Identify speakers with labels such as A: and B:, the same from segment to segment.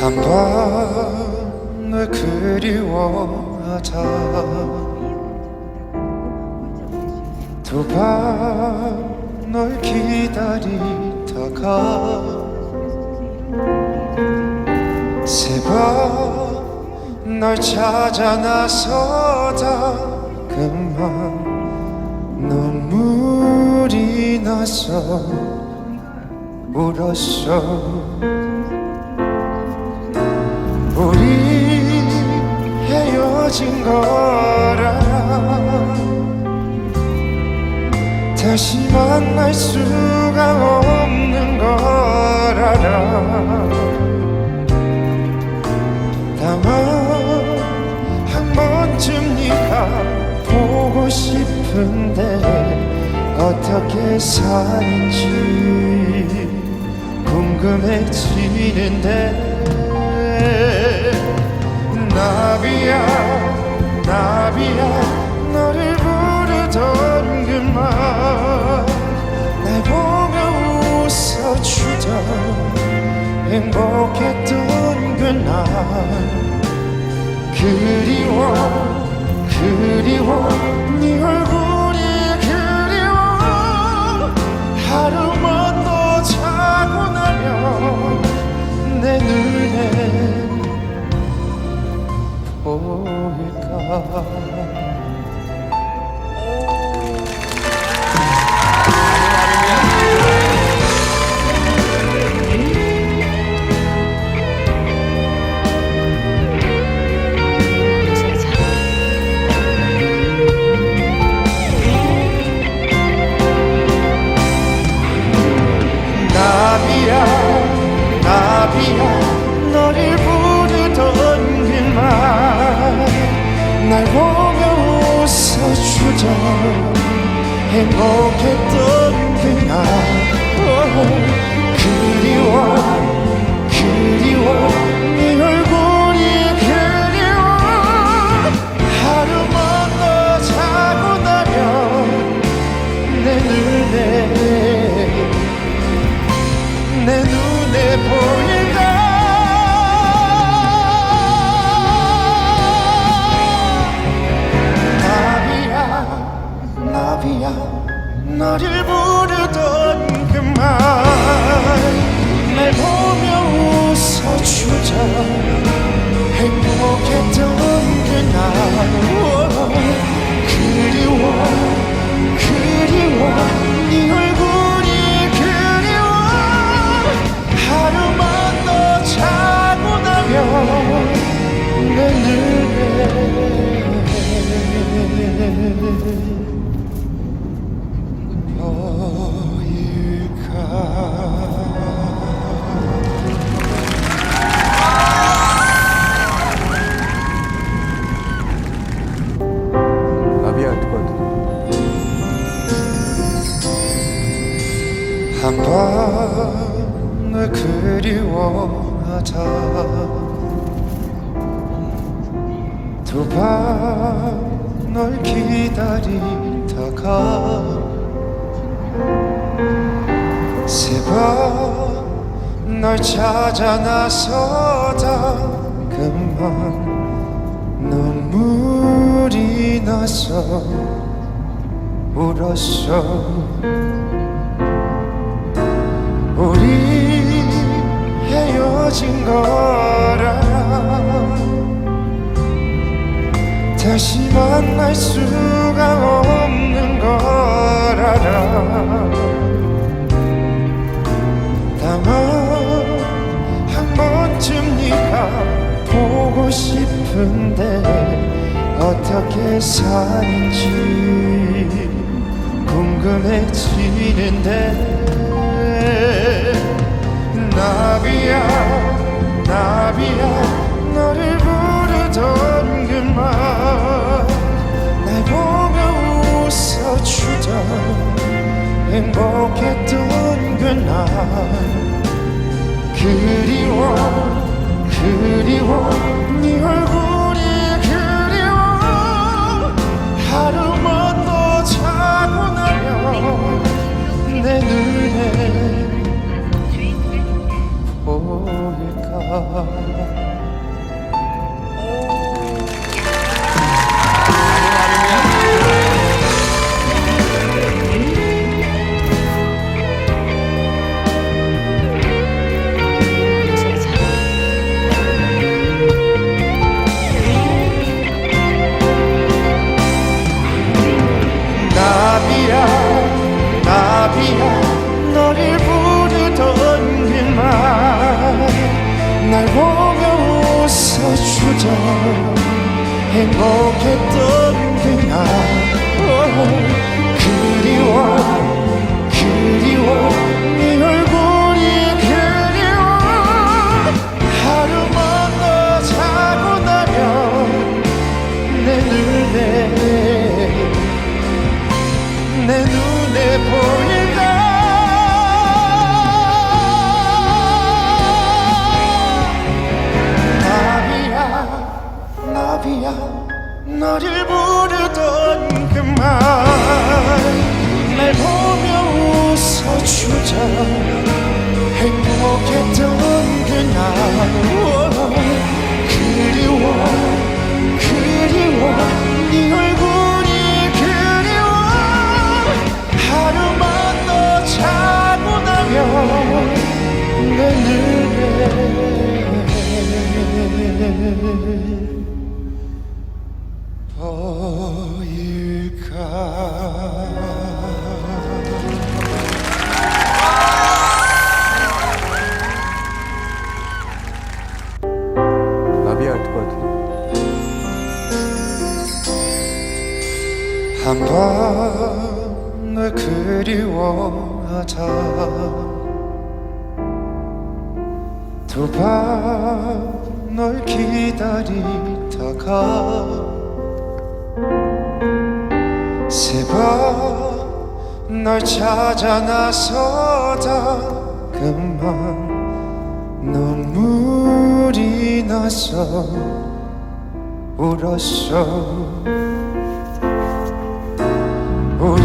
A: 한밤을 그리워하자. 두 밤 널 기다리다가 세 밤 널 찾아 나서다. 그만 눈물이 나서 울었어. 우리 헤어진 거라. 다시 만날 수가 없는 걸 알아 다만 한 번쯤 네가 보고 싶은데 어떻게 사는지 궁금해지는데 나비야 나비야 너를 부르던 그만 날 보며 웃어주던 행복했던 그날. 그리워 그리워 네 얼굴 눈에 보일까 내 눈에 세번 널 찾아 나서다. 그만 눈물이 나서 울었어. 우리 헤어진 거라. 다시 만날 수가 없는 걸 알아 보고 싶은데 어떻게 사는지 궁금해지는데 나비야 나비야 너를 부르던 그만 날 보며 웃어주던 행복했던 그날. 그리워 그리워 네 얼굴이 그리워. 하루만 더 자고 나면 내 눈에 보일까 웃어주자 행복했던 그날. 그리워 주자 행복했던 그날. 그리워 그리워 네 얼굴이 그리워. 하루만 더 자고 나면 내 눈에 보일까
B: 할것 같아.
A: 한번 널 그리워하자 두번널 기다리다가 세번널 찾아 나서다 그만 나서 울었어. 우리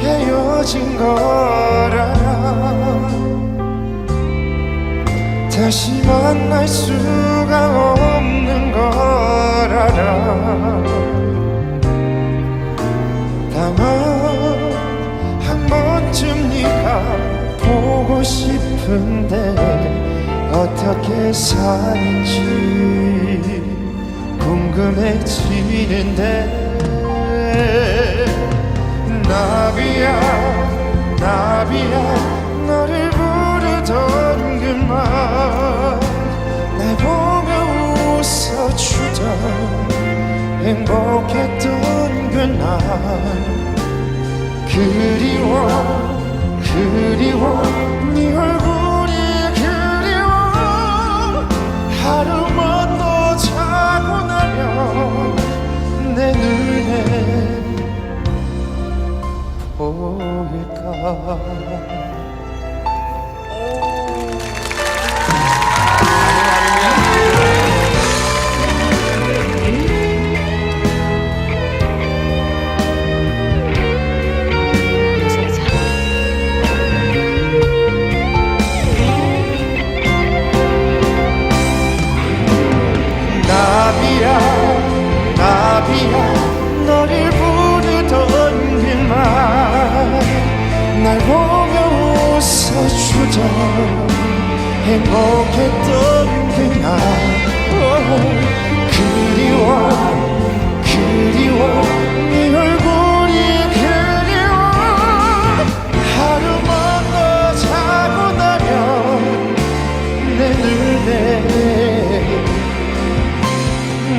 A: 헤어진 거라. 다시 만날 수가 없는 거라. 다만 한 번쯤 네가 보고 싶은데 어떻게 사는지? 궁금해지는데. 나비야 나비야 너를 부르던 그만 날 보며 웃어주던 행복했던 그날. 그리워 그리워 네 보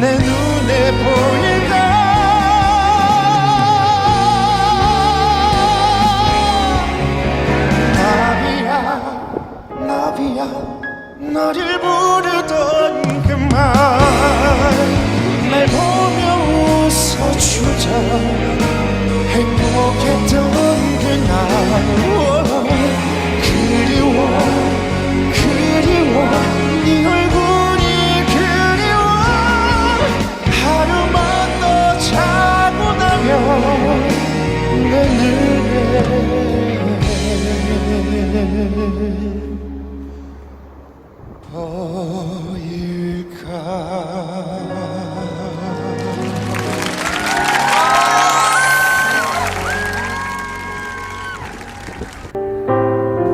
A: 내 눈에 보인다. 나비야 나비야 너를 부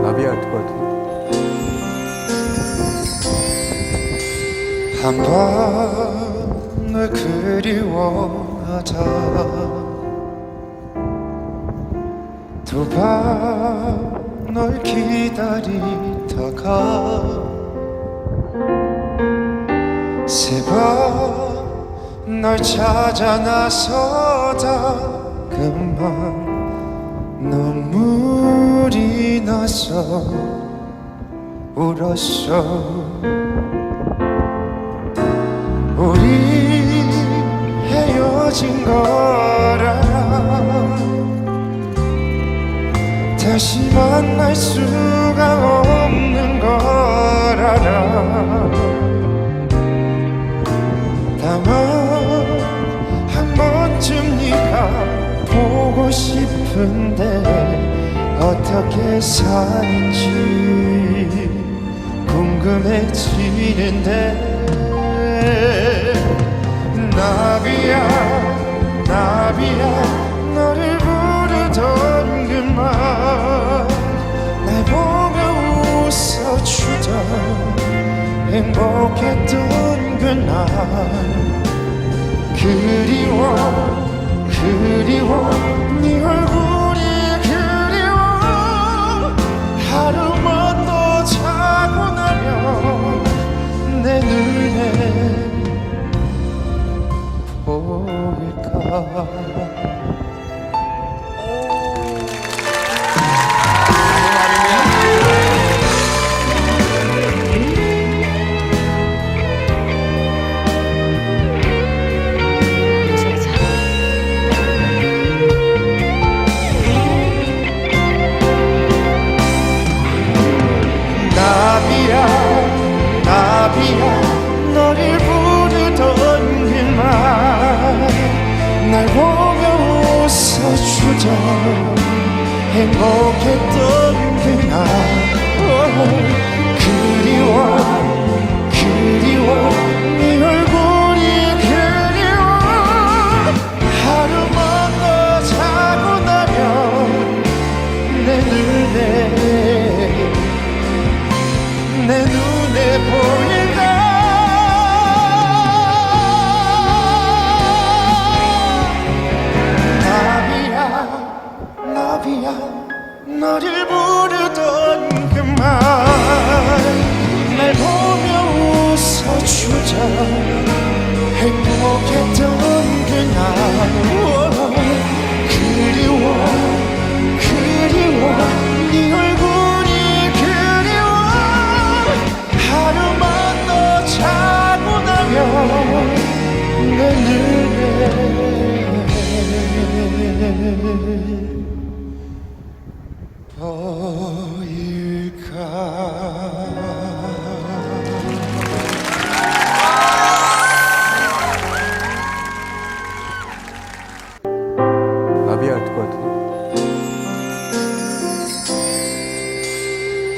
B: 나비야 할것.
A: 한번 널 그리워하자 두번 널 기다리다가 새벽 널 찾아 나서다 그만 눈물이 나서 울었어. 우리 헤어진 거라 다시 만날 수가 없는 걸 알아. 다만 한 번쯤 네가 보고 싶은데 어떻게 사는지? 궁금해지는데. 나비야 나비야 너를 부르던 그만 날 보며 웃어주던 행복했던 그날. 그리워 그리워 네 얼굴이 그리워. 하루만 더 자고 나면 내 눈에 보일까 보며 웃어주던 행복했던 그날. 오, 그리워 그리워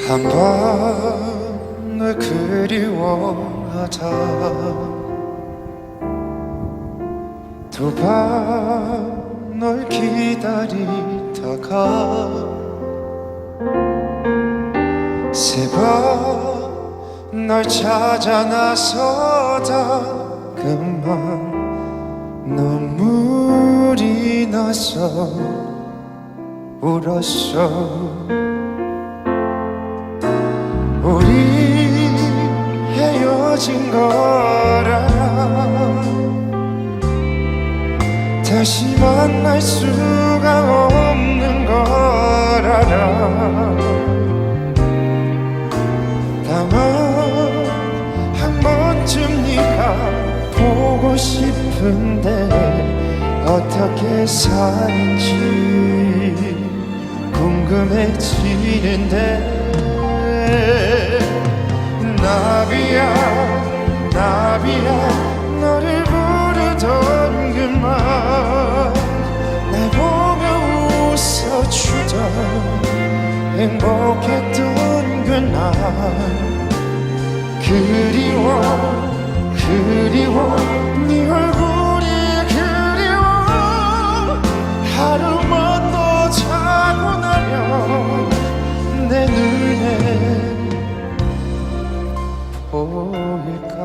A: 한번 널 그리워하자. 두번널 기다리다가 세번널 찾아 나서다. 그만 눈물이 나서 울었어 우리 헤어진 거라. 다시 만날 수가 없는 걸 알아 다만 한 번쯤 네가 보고 싶은데 어떻게 사는지 궁금해지는데 나비야 나비야 너를 부르던 그말날 보며 웃어주던 행복했던 그날. 그리워 그리워 네 얼굴이 그리워. 하루만 더 자고 나면 내 눈에 ভূমিকা